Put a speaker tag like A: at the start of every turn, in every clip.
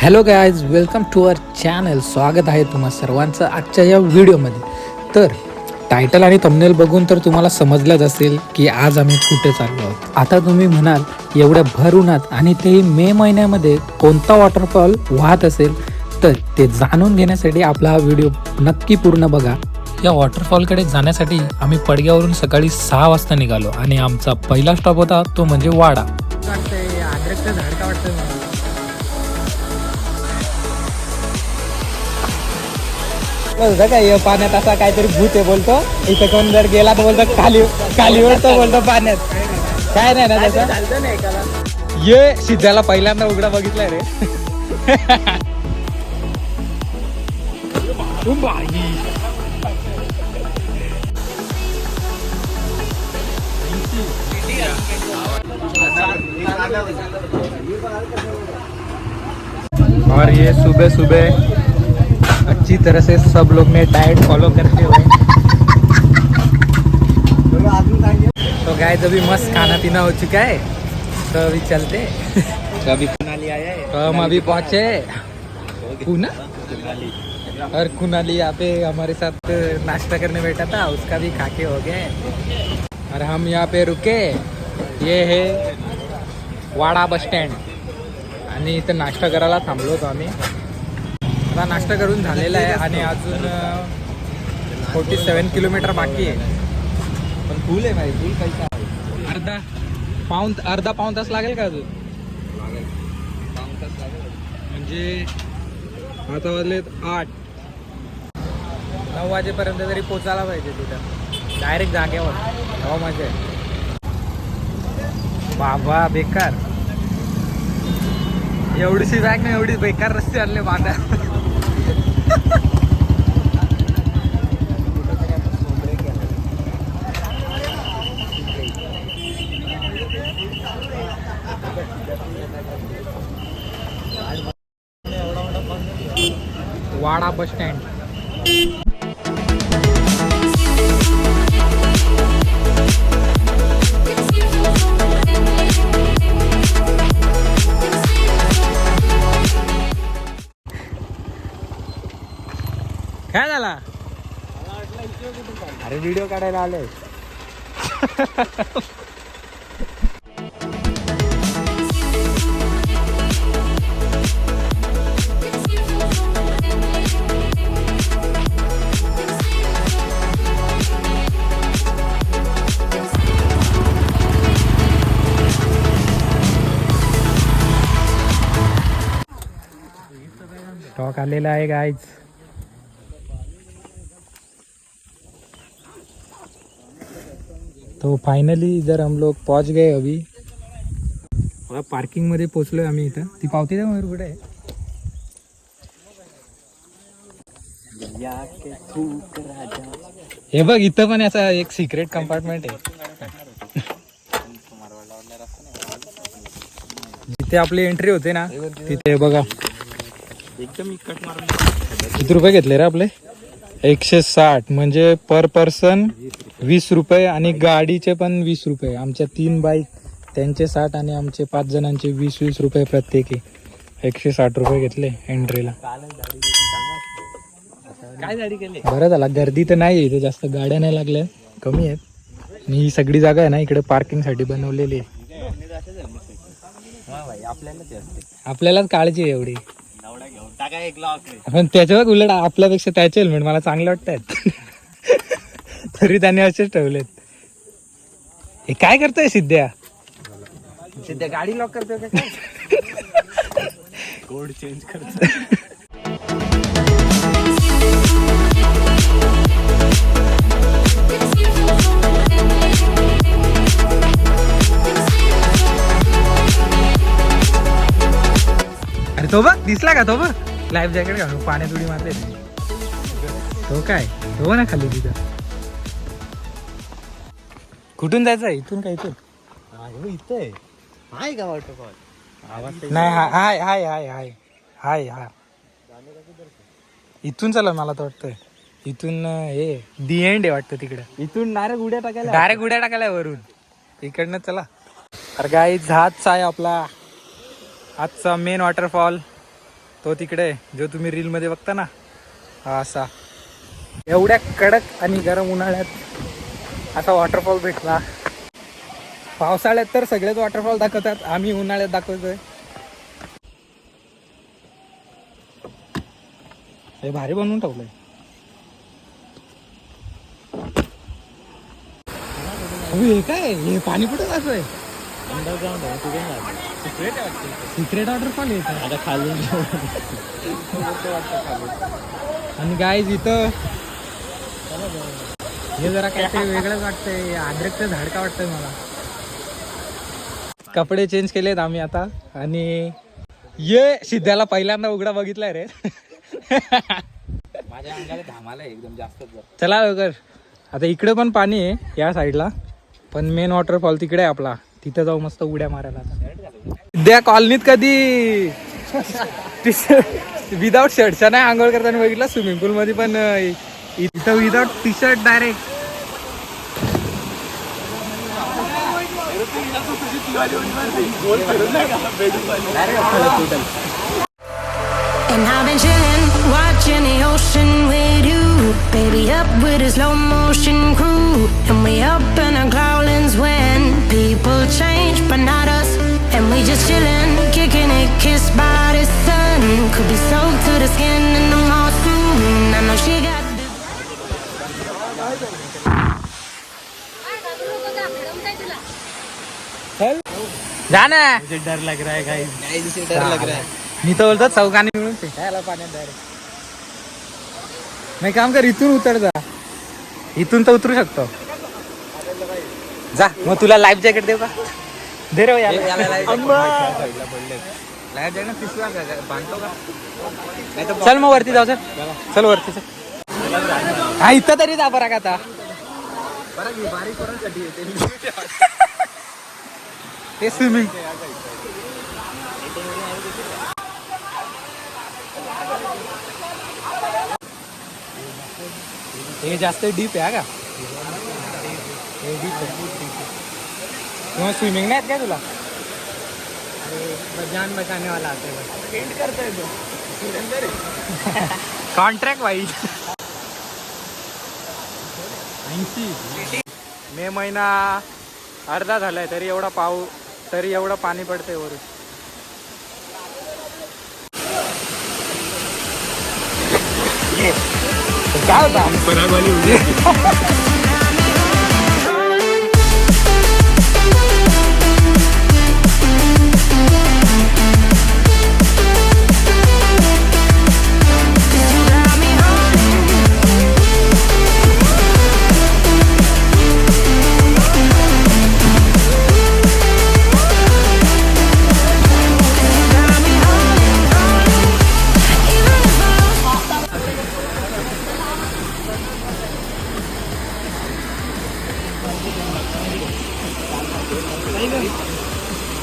A: Hello guys welcome to our channel स्वागत आहे तुम्हा सर्वांचं आजच्या या व्हिडिओमध्ये. तर टायटल आणि थंबनेल बघून तर तुम्हाला समजलंच असेल की आज आम्ही कुठे चाललो आहोत. आता तुम्ही म्हणाल एवढ्या भर उन्हात आणि तेही मे महिन्यामध्ये कोणता वॉटरफॉल वाहत असेल? तर ते जाणून घेण्यासाठी आपला हा व्हिडिओ नक्की पूर्ण बघा. या वॉटरफॉलकडे जाण्यासाठी आम्ही पडग्यावरून सकाळी सहा वाजता निघालो आणि आमचा पहिला स्टॉप होता तो म्हणजे वाडा. वाटतंय झाड का वाटतंय मला बोलतो काय हे पाण्यात असा काहीतरी भूत आहे बोलतो. इथं कोण जर गेला तर बोलतो खाली खाली ओढतो बोलतो पाण्यात. काय नाही ना त्याचं? ये सिद्धाला पहिल्यांदा उघडा बघितलाय रे. और ये सुबह सुबह अच्छी तरह से सब लोग ने डाइट फॉलो करते हुए। तो गाय अभी मस्त खाना पीना हो चुका है। तो अभी चलते।
B: तो अभी कुनाली आया है।
A: तो हम अभी पहुंचे। पूना और कुनाली यहाँ पे हमारे साथ नाश्ता करने बैठा था उसका भी खाके हो गए और हम यहाँ पे रुके। ये है वाडा बस स्टँड। आणि इथं नाश्ता करायला थांबलो होतो आम्ही। आता नाश्ता करून झालेला आहे आणि अजून फोर्टी सेवन किलोमीटर बाकी आहे.
B: पण फुल आहे भाई फुल पैसा
A: अर्धा पाऊन अर्धा पाऊन तास लागेल का अजून? म्हणजे आता वाजलेत आठ. नऊ वाजेपर्यंत तरी पोचायला पाहिजे तिथं. डायरेक्ट जागेवर. हवा मजा आहे बाबा बेकार. एवढीशी बॅग नाही एवढी बेकार रस्ते आणले बांधा वाडा बस स्टँड. काय झाला?
B: अरे व्हिडिओ काढायला आले
A: स्टॉक आलेला आहे गाईज तो फायनली जर हम लोग पहुंच गए अभी. पार्किंगमध्ये पोचलोय आम्ही इथं. ती पावती द्या मयूर कुठे आहे? हे बघ इथं पण याचा एक सिक्रेट कंपार्टमेंट आहे. जिथे आपली एंट्री होते ना तिथे बघा.
B: एकदम कट मारून
A: किती रुपये घेतले रे आपले? एकशे साठ. म्हणजे पर पर्सन वीस रुपये आणि गाडीचे पण वीस रुपये. आमच्या तीन बाईक त्यांचे साठ आणि आमचे पाच जणांचे वीस वीस रुपये प्रत्येकी. एकशे साठ रुपये घेतले एंट्रीला
B: काय गाडी केली?
A: बरं झाला. गर्दी तर नाही आहे इथे. जास्त गाड्या नाही लागल्या. कमी आहेत. आणि ही सगळी जागा आहे ना इकडे पार्किंगसाठी बनवलेली आहे.
B: हा भाई आपल्याला ते असते
A: आपल्यालाच काळजी आहे एवढी.
B: नवडा घेऊन टाका एक लॉक
A: पण त्याच्यावर उलट आपल्यापेक्षा त्याचे हेल्मेट मला चांगले वाटतात तरी त्याने असेच ठेवलेत. हे काय करतोय सिद्ध्या?
B: सध्या गाडी लॉक करतो का काय? कोड चेंज करतो
A: अरे तो बघ दिसला का तो बघ? लाईफ जॅकेट घालून पाण्यात उडी मारते. तो काय? तो ना खाली तिथं. कुठून जायचं? इथून काय इथून?
B: इथं. आहे का आवाज
A: नाही हाय हाय हाय हाय हाय. हाय हा. इथून चला मला तर वाटतंय. इथून हे दी एंड आहे वाटतं तिकडं.
B: इथून डायरेक्ट उड्या टाकायला
A: डायरेक्ट उड्या टाकायला वरून. इकडनं चला. अरे गाई हाच आहे आपला. आजचा मेन वॉटरफॉल तो तिकडे जो तुम्ही रीलमध्ये बघता ना. हा असा. एवढ्या कडक आणि गरम उन्हाळ्यात असा वॉटरफॉल भेटला. पावसाळ्यात तर सगळेच वॉटरफॉल दाखवतात आम्ही उन्हाळ्यात दाखवतोय. हे भारी बनवून ठेवलंय. हे काय? हे पाणी कुठं जातोय
B: अंडरग्राऊंड आहे तिथे नाही
A: सिक्रेट वॉटरफॉल आहे इथं.
B: आता खालून
A: आणि गाईज इथं हे जरा काहीतरी वेगळंच वाटतंय. अद्रकचं झाड का वाटतंय मला. कपडे चेंज केलेत आम्ही आता. आणि ये सिद्ध्याला पहिल्यांदा उघडा बघितलाय रे.
B: माझ्या अंगाला धामाला एकदम जास्तच
A: चला लवकर. आता इकडे पण पाणी आहे या साईडला पण मेन वॉटरफॉल तिकडे आहे आपला. तिथं जाऊ मस्त उड्या मारायला आता सिद्ध्या कॉलनीत कधी विदाऊट शर्टच्या नाही आंघोळ करताना बघितलं स्विमिंग पूल मध्ये पण इथं without T shirt direct
C: And I've been chillin', watching the ocean with you. Baby, up with a slow motion crew. And we up in our clouds when people change, but not us. And we just chillin', kicking it, kissed by the sun. Could be soaked to the skin in the mall soon. I know she got.
A: जा ना
B: मुझे डर लग रहा है guys डर लग रहा है
A: मी तर बोलतो चौकाने मिळून फेकायला पाण्यात डायरेक्ट नाही काम कर इथून उतर जा इथून तर उतरू शकतो जा मग तुला लाईफ जॅकेट देऊ का? दे रे चल मग वरती जाऊ चल. चल. वरती चल. हा इथं तरी जा बरा का आता. ते स्विमिंग हे जास्त डीप आहे हा का? किंवा स्विमिंग नाही येत काय तुला? जान बचाने वाला आते कॉन्ट्रॅक्ट वाईज ऐंशी. मे महिना अर्धा झालाय तरी एवढा पाऊ तरी एवढं पाणी पडतंय वरून. काय होता.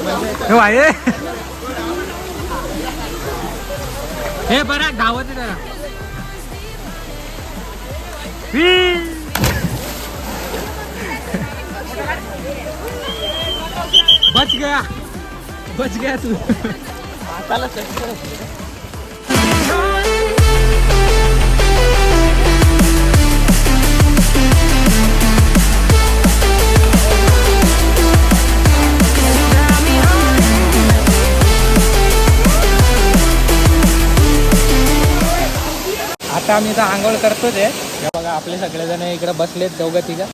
A: हे भाई हे बरं धावत जरा. बच गया. बच गया तू. आता आम्ही इथं आंघोळ करतोच आहे. हे बघा आपले सगळेजण इकडे बसलेत दोघं तिघं.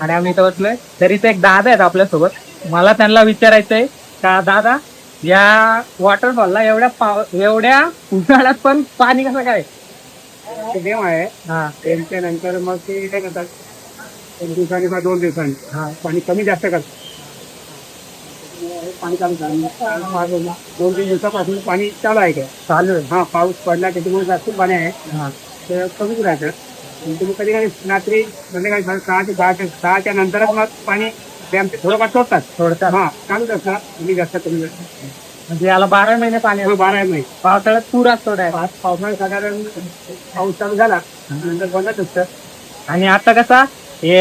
A: आणि आम्ही इथं बसलोय. तरी ते एक दादा आहेत आपल्यासोबत. मला त्यांना विचारायचंय का दादा या वॉटरफॉलला एवढ्या पाव एवढ्या उन्हाळ्यात पण पाणी कसं काय?
D: गेम आहे.
A: हा.
D: त्यांच्या नंतर मग ते काय करतात? एक दिवसांनी किंवा दोन दिवसांनी
A: हा.
D: पाणी कमी जास्त करतात. पाणी चालू झालं दोन तीन दिवसापासून पाणी चालू आहे काय चालू आहे. हा पाऊस पडला त्याच्यामुळे जास्त पाणी आहे. तर कमीच राहतं आणि तुम्ही कधी कधी रात्री संध्याकाळी साडे सहाच्या दहाच्या सहाच्या नंतरच मग पाणी डॅम थोडंफार सोडतात.
A: सोडतात.
D: हा चालूच असतात तुम्ही जास्त कमी
A: म्हणजे याला बारा महिने पाणी असतं.
D: बारा आहे माहिती
A: पावसाळ्यात पूर असतो direct.
D: पावसाळ्यात साधारण पाऊस चालू झाला नंतर बंदच असतं.
A: आणि आता कसा हे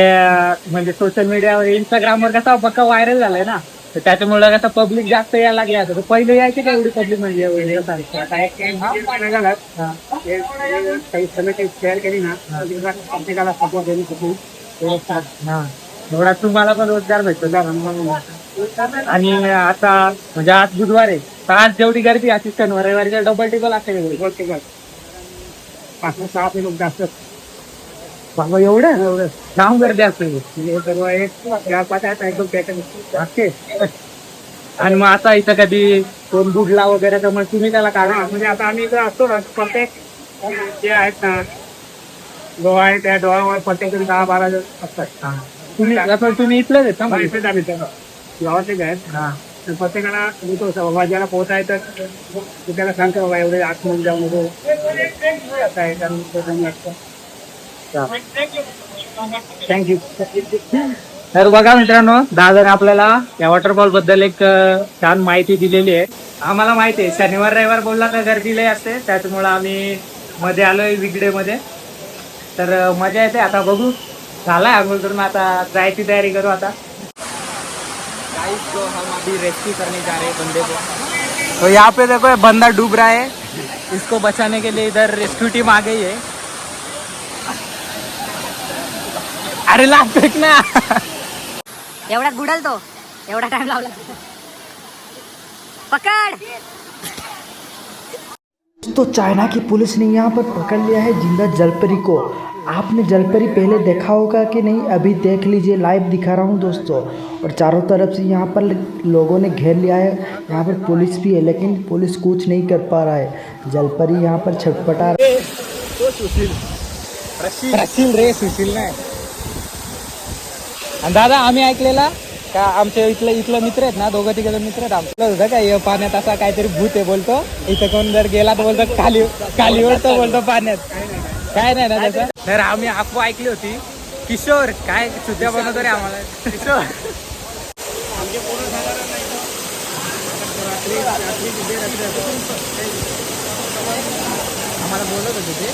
A: म्हणजे सोशल मीडियावर इंस्टाग्रामवर कसा पक्का व्हायरल झालाय ना. तर त्याच्यामुळे कसं पब्लिक जास्त यायला लागले आता तर पहिले यायचे का एवढी पब्लिक म्हणजे एवढी सारखी?
D: हे- हे.
A: एवढा तुम्हाला पण रोजगार भेटतो. आणि आता म्हणजे आज बुधवार आहे. तर आज जेवढी गर्दी शनिवार रविवारीच्या डबल टिबल एवढी.
D: का पाच सहा ते लोक जास्त.
A: बाबा एवढं? एवढं जाम गर्दी असते आणि मग आता इथं कधी कोण बुडला वगैरे तर मग तुम्ही त्याला काढा
D: म्हणजे आता आम्ही इकडे असतो ना प्रत्येक जे आहेत ना डोळा आहे त्या डोळ्यावर प्रत्येक दहा बारा जण असतात.
A: तुम्ही आता तुम्ही इथलेच आहेत मग?
D: इथेच आम्ही गावातलेच आहेत.
A: हा.
D: तर प्रत्येकाला बोलतो बाबा ज्याला पोहोचायचं त्याला सांगतो बाबा एवढे आतमध्ये जाऊ नको. असं आहे कारण.
A: थँक्यू तर बघा मित्रांनो दादाने आपल्याला या वॉटरफॉलबद्दल एक छान माहिती दिलेली आहे. आम्हाला माहिती आहे शनिवार रविवार बोलला का गर्दी लय असते. त्याच्यामुळे आम्ही मध्ये आलोय विगडे मध्ये तर मजा येते. आता बघू. झालाय आंघोळ करून. आता जायची तयारी करू आता. जो हम अभी रेस्क्यू करने जा रहे हैं बंदे को तो यहाँ पे देखो बंदा डूब रहा है। इसको बचाने के लिए इधर रेस्क्यू टीम आ गई है। अरे लाग फेक ना।
E: एवढ्यात बुडाल तो एवढा टाइम लावला. पकड!
F: तो चाइना की पुलिस ने यहाँ पर पकड़ लिया है ज़िंदा जलपरी को। आपने जलपरी पहले देखा होगा कि नहीं अभी देख लीजिए लाइव दिखा रहा हूँ दोस्तों। और चारों तरफ़ से यहाँ पर लोगों ने घेर लिया है। यहाँ पर पुलिस भी है लेकिन पुलिस कुछ नहीं कर पा रहा है। जलपरी यहाँ पर छटपटा
A: सुशील। रे सुशील नाही आणि दादा आम्ही ऐकलेला का आमचे इथले इथले मित्र आहेत ना दोघं तिघ मित्र आहेत आमचं. होतं का हे पाण्यात असा काहीतरी भूत आहे बोलतो. इथं कोण जर गेला तर बोलतो खाली खाली ओढतो बोलतो पाण्यात. काय नाही ना त्याचं? तर आम्ही अफवा ऐकली होती. किशोर काय सुद्धा बनवतो रे आम्हाला? किशोर. आम्हाला बोलत होते ते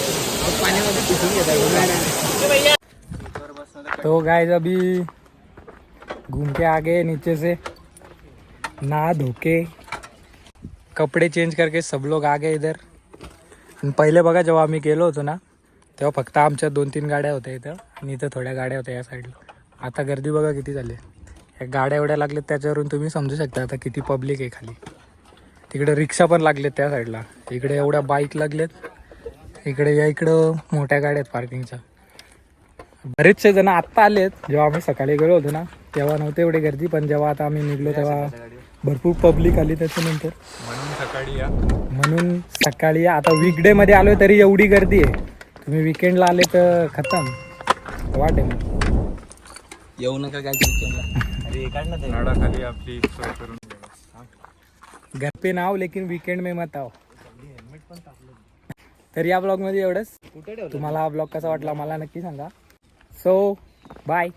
A: पाण्यामध्ये पिसून घेतात
G: तो गाइस अभी घूम के आ गए नीचे से नहा धो के। कपडे चेंज करके सब लोग आ गए इधर। आणि पहिले बघा जेव्हा आम्ही गेलो होतो ना तेव्हा फक्त आमच्या दोन तीन गाड्या होत्या इथं आणि इथं थोड्या गाड्या होत्या या साईडला आता गर्दी बघा किती झाली या गाड्या एवढ्या लागल्यात त्याच्यावरून तुम्ही समजू शकता आता किती पब्लिक आहे खाली. तिकडे रिक्षा पण लागलेत त्या साईडला इकडे एवढ्या बाईक लागलेत. इकडे या इकडं मोठ्या गाड्या आहेत पार्किंगच्या बरेचसे जण आत्ता आलेत. जेव्हा आम्ही सकाळी गेलो होतो ना तेव्हा नव्हते एवढी गर्दी पण जेव्हा आता आम्ही निघलो तेव्हा भरपूर पब्लिक आली त्याच्यानंतर. म्हणून सकाळी या. आता वीकडे मध्ये आलोय तरी एवढी गर्दी आहे. तुम्ही विकेंडला आले तर खतम. वाटे मग.
A: येऊ नका काय
G: घर पे ना आओ लेकिन वीकेंड में मत आओ. तर या ब्लॉगमध्ये एवढंच. तुम्हाला हा ब्लॉग कसा वाटला मला नक्की सांगा. So bye